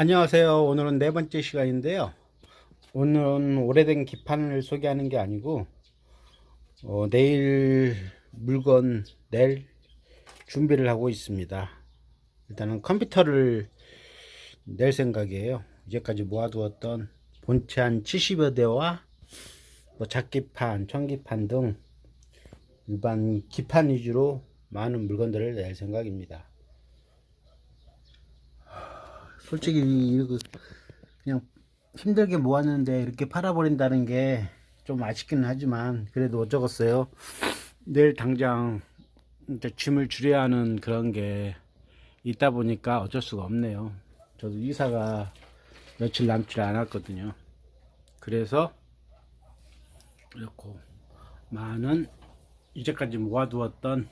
안녕하세요. 오늘은 네 번째 시간인데요. 오늘은 오래된 기판을 소개하는 게 아니고 어, 내일 물건 낼 준비를 하고 있습니다. 일단은 컴퓨터를 낼 생각이에요. 이제까지 모아두었던 본체 한 70여 대와 뭐 작기판, 청기판 등 일반 기판 위주로 많은 물건들을 낼 생각입니다. 솔직히 이거 그냥 힘들게 모았는데 이렇게 팔아버린다는 게 좀 아쉽기는 하지만 그래도 어쩌겠어요. 내일 당장 짐을 줄여야 하는 그런 게 있다 보니까 어쩔 수가 없네요. 저도 이사가 며칠 남지 않았거든요. 그래서 이렇게 많은 이제까지 모아두었던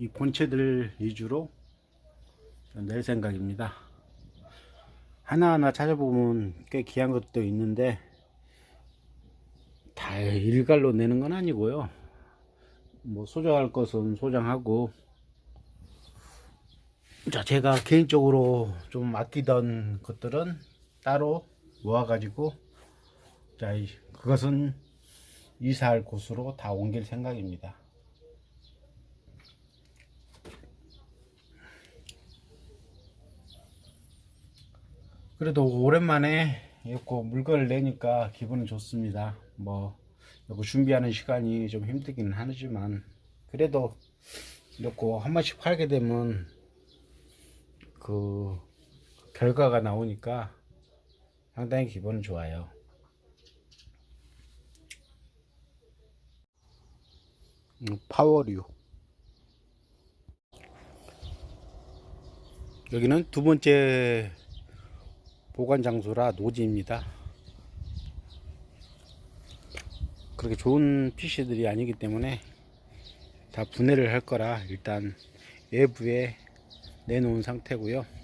이 본체들 위주로 낼 생각입니다. 하나하나 찾아보면 꽤 귀한 것도 있는데 다 일갈로 내는 건 아니고요. 뭐 소장할 것은 소장하고 자 제가 개인적으로 좀 아끼던 것들은 따로 모아 가지고 자 이- 그것은 이사할 곳으로 다 옮길 생각입니다. 그래도 오랜만에 이렇게 물건을 내니까 기분은 좋습니다. 뭐 이거 준비하는 시간이 좀 힘들기는 하지만 그래도 이렇게 한 번씩 팔게 되면 그 결과가 나오니까 상당히 기분은 좋아요. 음, 파워류 여기는 두 번째 보관 장소라 노지입니다. 그렇게 좋은 PC들이 아니기 때문에 다 분해를 할 거라 일단 외부에 내놓은 상태고요.